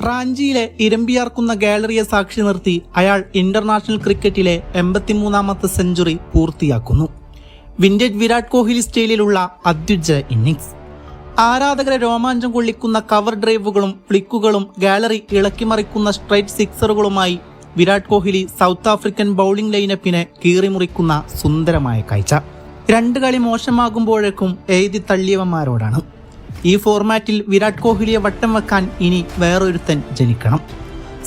റാഞ്ചിയിലെ ഇരമ്പിയാർക്കുന്ന ഗാലറിയെ സാക്ഷി നിർത്തി അയാൾ ഇന്റർനാഷണൽ ക്രിക്കറ്റിലെ എൺപത്തിമൂന്നാമത്തെ സെഞ്ചുറി പൂർത്തിയാക്കുന്നു. വിന്റേജ് വിരാട് കോഹ്ലി സ്റ്റൈലിലുള്ള അത്യുജ്ജ ഇന്നിങ്സ് ആരാധകരെ രോമാഞ്ചം കൊള്ളിക്കുന്ന കവർ ഡ്രൈവുകളും ഫ്ലിക്കുകളും ഗാലറി ഇളക്കിമറിക്കുന്ന straight സിക്സറുകളുമായി Virat Kohli south African bowling ലൈനപ്പിനെ കീറിമുറിക്കുന്ന സുന്ദരമായ കാഴ്ച. രണ്ട് കളി മോശമാകുമ്പോഴേക്കും എഴുതി തള്ളിയവന്മാരോടാണ്. ഈ ഫോർമാറ്റിൽ വിരാട് കോഹ്ലിയെ വട്ടം വെക്കാൻ ഇനി വേറൊരുത്തൻ ജനിക്കണം.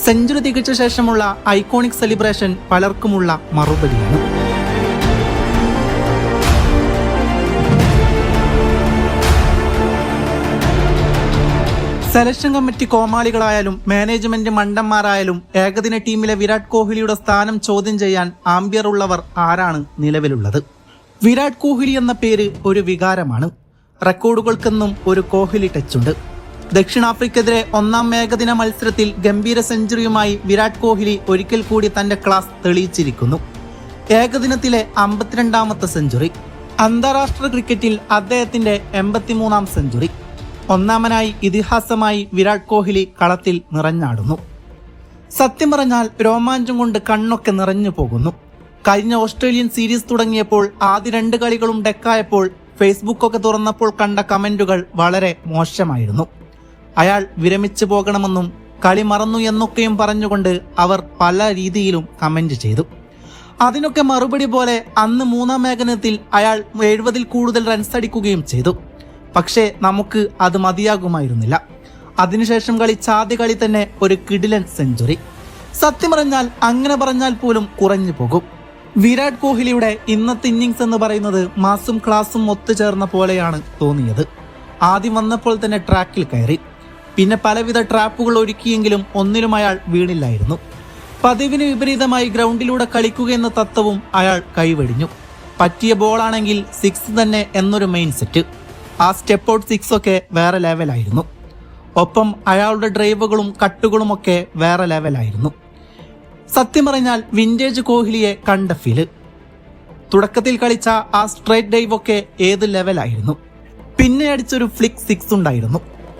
സെഞ്ചുറി തികച്ച ശേഷമുള്ള ഐക്കോണിക് സെലിബ്രേഷൻ പലർക്കുമുള്ള മറുപടിയാണ്. സെലക്ഷൻ കമ്മിറ്റി കോമാളികളായാലും മാനേജ്മെന്റ് മണ്ടന്മാരായാലും ഏകദിന ടീമിലെ വിരാട് കോഹ്ലിയുടെ സ്ഥാനം ചോദ്യം ചെയ്യാൻ ആംബിയർ ഉള്ളവർ ആരാണ് നിലവിലുള്ളത്? വിരാട് കോഹ്ലി എന്ന പേര് ഒരു വികാരമാണ്. റെക്കോർഡുകൾക്കെന്നും ഒരു കോഹ്ലി ടച്ചുണ്ട്. ദക്ഷിണാഫ്രിക്കെതിരെ ഒന്നാം ഏകദിന മത്സരത്തിൽ ഗംഭീര സെഞ്ചുറിയുമായി വിരാട് കോഹ്ലി ഒരിക്കൽ കൂടി തന്റെ ക്ലാസ് തെളിയിച്ചിരിക്കുന്നു. ഏകദിനത്തിലെ അമ്പത്തിരണ്ടാമത്തെ സെഞ്ചുറി. അന്താരാഷ്ട്ര ക്രിക്കറ്റിൽ അദ്ദേഹത്തിന്റെ എൺപത്തിമൂന്നാം സെഞ്ചുറി. ഒന്നാമനായി ഇതിഹാസമായി വിരാട് കോഹ്ലി കളത്തിൽ നിറഞ്ഞാടുന്നു. സത്യം പറഞ്ഞാൽ രോമാഞ്ചം കൊണ്ട് കണ്ണൊക്കെ നിറഞ്ഞു പോകുന്നു. കഴിഞ്ഞ ഓസ്ട്രേലിയൻ സീരീസ് തുടങ്ങിയപ്പോൾ ആദ്യ രണ്ട് കളികളും ഡെക്കായപ്പോൾ ഫേസ്ബുക്കൊക്കെ തുറന്നപ്പോൾ കണ്ട കമന്റുകൾ വളരെ മോശമായിരുന്നു. അയാൾ വിരമിച്ചു പോകണമെന്നും കളി മറന്നു എന്നൊക്കെയും പറഞ്ഞുകൊണ്ട് അവർ പല രീതിയിലും കമന്റ് ചെയ്തു. അതിനൊക്കെ മറുപടി പോലെ അന്ന് മൂന്നാം ഏകനത്തിൽ അയാൾ എഴുപതിൽ കൂടുതൽ റൺസ് അടിക്കുകയും ചെയ്തു. പക്ഷേ നമുക്ക് അത് മതിയാകുമായിരുന്നില്ല. അതിനുശേഷം കളിച്ച ആദ്യ കളി തന്നെ ഒരു കിടിലൻ സെഞ്ചുറി സത്യം പറഞ്ഞാൽ അങ്ങനെ പറഞ്ഞാൽ പോലും കുറഞ്ഞു പോകും. വിരാട് കോഹ്ലിയുടെ ഇന്നത്തെ ഇന്നിങ്സ് എന്ന് പറയുന്നത് മാസും ക്ലാസും ഒത്തുചേർന്ന പോലെയാണ് തോന്നിയത്. ആദ്യം വന്നപ്പോൾ തന്നെ ട്രാക്കിൽ കയറി. പിന്നെ പലവിധ ട്രാപ്പുകൾ ഒരുക്കിയെങ്കിലും ഒന്നിലും അയാൾ വീണില്ലായിരുന്നു. പതിവിന് വിപരീതമായി ഗ്രൗണ്ടിലൂടെ കളിക്കുക എന്ന തത്വവും അയാൾ കൈവെടിഞ്ഞു. പറ്റിയ ബോളാണെങ്കിൽ സിക്സ് തന്നെ എന്നൊരു മെയിൻ സെറ്റ് ആ സ്റ്റെപ്പ് ഔട്ട് സിക്സ് ഒക്കെ വേറെ ലെവലായിരുന്നു ഒപ്പം അയാളുടെ ഡ്രൈവുകളും കട്ടുകളുമൊക്കെ വേറെ ലെവലായിരുന്നു സത്യം പറഞ്ഞാൽ വിന്റേജ് കോഹ്ലിയെ കണ്ട ഫീൽ. തുടക്കത്തിൽ കളിച്ച ആ സ്ട്രേറ്റ് ഡൈവ് ഒക്കെ ഏത് ലെവലായിരുന്നു പിന്നെ അടിച്ചൊരു ഫ്ലിക് സിക്സ് ഉണ്ടായിരുന്നു.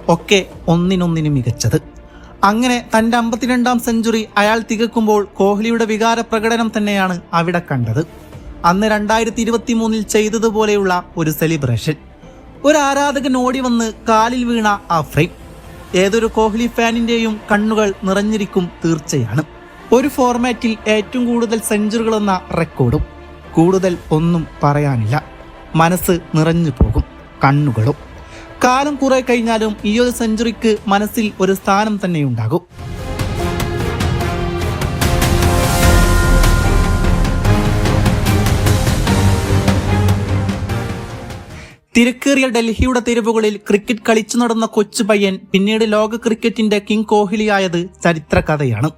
ഒക്കെ ഒന്നിനൊന്നിന് മികച്ചത്. അങ്ങനെ തന്റെ അമ്പത്തിരണ്ടാം സെഞ്ചുറി അയാൾ തികക്കുമ്പോൾ കോഹ്ലിയുടെ വികാര പ്രകടനം തന്നെയാണ് അവിടെ കണ്ടത്. അന്ന് രണ്ടായിരത്തി ഇരുപത്തി മൂന്നിൽ ചെയ്തതുപോലെയുള്ള ഒരു സെലിബ്രേഷൻ ഒരു ആരാധകൻ ഓടി വന്ന് കാലിൽ വീണ ആ ഫ്രെയിം ഏതൊരു കോഹ്ലി ഫാനിന്റെയും കണ്ണുകൾ നിറഞ്ഞിരിക്കും തീർച്ചയാണ്. ഒരു ഫോർമാറ്റിൽ ഏറ്റവും കൂടുതൽ സെഞ്ചുറികൾ എന്ന റെക്കോർഡും കൂടുതൽ ഒന്നും പറയാനില്ല. മനസ്സ് നിറഞ്ഞു പോകും കണ്ണുകളും. കാലം കുറെ കഴിഞ്ഞാലും ഈ ഒരു സെഞ്ചുറിക്ക് മനസ്സിൽ ഒരു സ്ഥാനം തന്നെ ഉണ്ടാകും. തിരക്കേറിയ ഡൽഹിയുടെ തെരുവുകളിൽ ക്രിക്കറ്റ് കളിച്ചു നടന്ന കൊച്ചു പയ്യൻ പിന്നീട് ലോക ക്രിക്കറ്റിന്റെ കിങ് കോഹ്ലിയായത് ചരിത്ര കഥയാണ്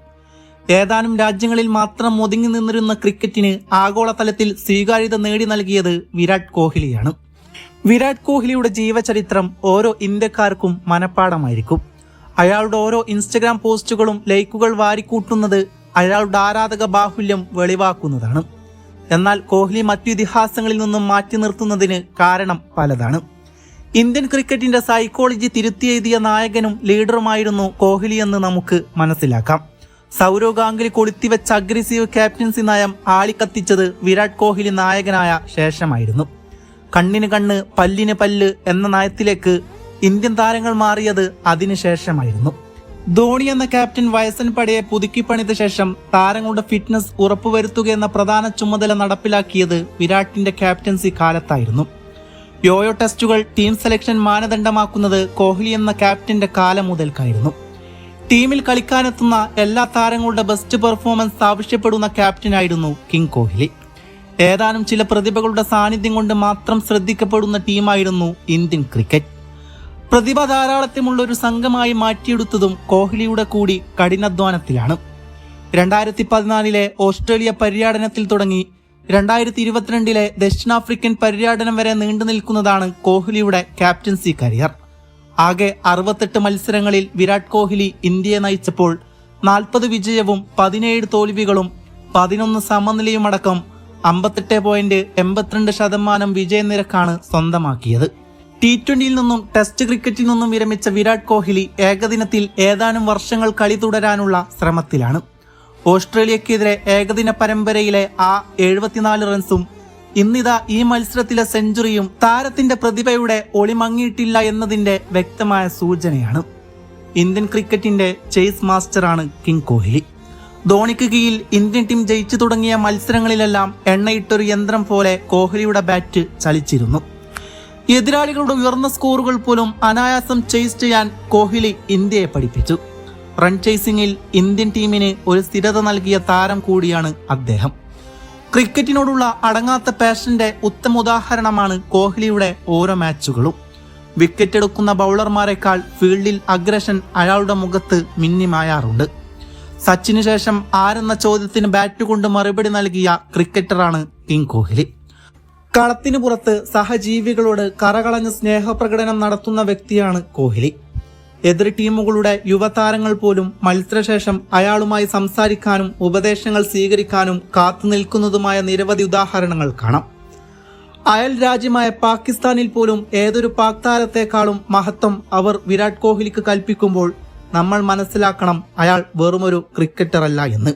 ഏതാനും രാജ്യങ്ങളിൽ മാത്രം ഒതുങ്ങി നിന്നിരുന്ന ക്രിക്കറ്റിന് ആഗോളതലത്തിൽ സ്വീകാര്യത നേടി നൽകിയത് വിരാട് കോഹ്ലിയാണ്. വിരാട് കോഹ്ലിയുടെ ജീവചരിത്രം ഓരോ ഇന്ത്യക്കാർക്കും മനപ്പാടമായിരിക്കും. അയാളുടെ ഓരോ ഇൻസ്റ്റഗ്രാം പോസ്റ്റുകളും ലൈക്കുകൾ വാരിക്കൂട്ടുന്നത് അയാളുടെ ആരാധക ബാഹുല്യം വെളിവാക്കുന്നതാണ്. എന്നാൽ കോഹ്ലി മറ്റു ഇതിഹാസങ്ങളിൽ നിന്നും മാറ്റി നിർത്തുന്നതിന് കാരണം പലതാണ്. ഇന്ത്യൻ ക്രിക്കറ്റിന്റെ സൈക്കോളജി തിരുത്തിയെഴുതിയ നായകനും ലീഡറുമായിരുന്നു കോഹ്ലി എന്ന് നമുക്ക് മനസ്സിലാക്കാം. സൗരവ് ഗാംഗുലി കൊളുത്തിവെച്ച അഗ്രസീവ് ക്യാപ്റ്റൻസി നയം ആളിക്കത്തിച്ചത് വിരാട് കോഹ്ലി നായകനായ ശേഷമായിരുന്നു. കണ്ണിന് കണ്ണ് പല്ലിന് പല്ല് എന്ന നയത്തിലേക്ക് ഇന്ത്യൻ താരങ്ങൾ മാറിയത് അതിനുശേഷമായിരുന്നു ധോണി എന്ന ക്യാപ്റ്റൻ വയസ്സൻ പടയെ പുതുക്കിപ്പണിത ശേഷം താരങ്ങളുടെ ഫിറ്റ്നസ് ഉറപ്പുവരുത്തുക എന്ന പ്രധാന ചുമതല നടപ്പിലാക്കിയത് വിരാട്ടിന്റെ ക്യാപ്റ്റൻസി കാലത്തായിരുന്നു. യോയോ ടെസ്റ്റുകൾ ടീം സെലക്ഷൻ മാനദണ്ഡമാക്കുന്നത് കോഹ്ലി എന്ന ക്യാപ്റ്റന്റെ കാലം മുതൽക്കായിരുന്നു. ടീമിൽ കളിക്കാനെത്തുന്ന എല്ലാ താരങ്ങളുടെ ബെസ്റ്റ് പെർഫോമൻസ് ആവശ്യപ്പെടുന്ന ക്യാപ്റ്റനായിരുന്നു കിങ് കോഹ്ലി. ഏതാനും ചില പ്രതിഭകളുടെ സാന്നിധ്യം കൊണ്ട് മാത്രം ശ്രദ്ധിക്കപ്പെടുന്ന ടീമായിരുന്നു ഇന്ത്യൻ ക്രിക്കറ്റ്. പ്രതിഭ ധാരാളത്യമുള്ള ഒരു സംഘമായി മാറ്റിയെടുത്തതും കോഹ്ലിയുടെ കൂടി കഠിനാധ്വാനത്തിലാണ്. രണ്ടായിരത്തി പതിനാലിലെ ഓസ്ട്രേലിയ പര്യടനത്തിൽ തുടങ്ങി രണ്ടായിരത്തി ഇരുപത്തിരണ്ടിലെ ദക്ഷിണാഫ്രിക്കൻ പര്യടനം വരെ നീണ്ടു നിൽക്കുന്നതാണ് കോഹ്ലിയുടെ ക്യാപ്റ്റൻസി കരിയർ ആകെ അറുപത്തെട്ട് മത്സരങ്ങളിൽ വിരാട് കോഹ്ലി ഇന്ത്യയെ നയിച്ചപ്പോൾ നാൽപ്പത് വിജയവും പതിനേഴ് തോൽവികളും പതിനൊന്ന് സമനിലയുമടക്കം അമ്പത്തെട്ട് പോയിന്റ് എൺപത്തിരണ്ട് ശതമാനം വിജയനിരക്കാണ് സ്വന്തമാക്കിയത്. ടി ട്വന്റിയിൽ നിന്നും ടെസ്റ്റ് ക്രിക്കറ്റിൽ നിന്നും വിരമിച്ച വിരാട് കോഹ്ലി ഏകദിനത്തിൽ ഏതാനും വർഷങ്ങൾ കളി തുടരാനുള്ള ശ്രമത്തിലാണ്. ഓസ്ട്രേലിയക്കെതിരെ ഏകദിന പരമ്പരയിലെ ആ എഴുപത്തിനാല് റൺസും ഇന്നിതാ ഈ മത്സരത്തിലെ സെഞ്ചുറിയും താരത്തിന്റെ പ്രതിഭയുടെ ഒളിമങ്ങിയിട്ടില്ല എന്നതിന്റെ വ്യക്തമായ സൂചനയാണ്. ഇന്ത്യൻ ക്രിക്കറ്റിന്റെ ചേസ് മാസ്റ്ററാണ് കിങ് കോഹ്ലി. ധോണിക്ക് കീഴിൽ ഇന്ത്യൻ ടീം ജയിച്ചു തുടങ്ങിയ മത്സരങ്ങളിലെല്ലാം എണ്ണയിട്ടൊരു യന്ത്രം പോലെ കോഹ്ലിയുടെ ബാറ്റ് ചലിച്ചിരുന്നു. എതിരാളികളുടെ ഉയർന്ന സ്കോറുകൾ പോലും അനായാസം ചേസ് ചെയ്യാൻ കോഹ്ലി ഇന്ത്യയെ പഠിപ്പിച്ചു. റൺ ചേസിംഗിൽ ഇന്ത്യൻ ടീമിന് ഒരു സ്ഥിരത നൽകിയ താരം കൂടിയാണ് അദ്ദേഹം. ക്രിക്കറ്റിനോടുള്ള അടങ്ങാത്ത പാഷന്റെ ഉത്തമ ഉദാഹരണമാണ് കോഹ്ലിയുടെ ഓരോ മാച്ചുകളും വിക്കറ്റ് എടുക്കുന്ന ബൗളർമാരെക്കാൾ ഫീൽഡിൽ അഗ്രഷൻ അയാളുടെ മുഖത്ത് മിന്നിമായാറുണ്ട്. സച്ചിന് ശേഷം ആരെന്ന ചോദ്യത്തിന് ബാറ്റ് കൊണ്ട് മറുപടി നൽകിയ ക്രിക്കറ്ററാണ് കിങ് കോഹ്ലി. കളത്തിനു പുറത്ത് സഹജീവികളോട് കറകളഞ്ഞ സ്നേഹപ്രകടനം നടത്തുന്ന വ്യക്തിയാണ് കോഹ്ലി. എതിർ ടീമുകളുടെ യുവതാരങ്ങൾ പോലും മത്സരശേഷം അയാളുമായി സംസാരിക്കാനും ഉപദേശങ്ങൾ സ്വീകരിക്കാനും കാത്തുനിൽക്കുന്നതുമായ നിരവധി ഉദാഹരണങ്ങൾ കാണാം. അയൽ രാജ്യമായ പാകിസ്ഥാനിൽ പോലും ഏതൊരു പാക് താരത്തെക്കാളും മഹത്വം അവർ വിരാട് കോഹ്ലിക്ക് കൽപ്പിക്കുമ്പോൾ നമ്മൾ മനസ്സിലാക്കണം അയാൾ വെറുമൊരു ക്രിക്കറ്ററല്ല എന്ന്.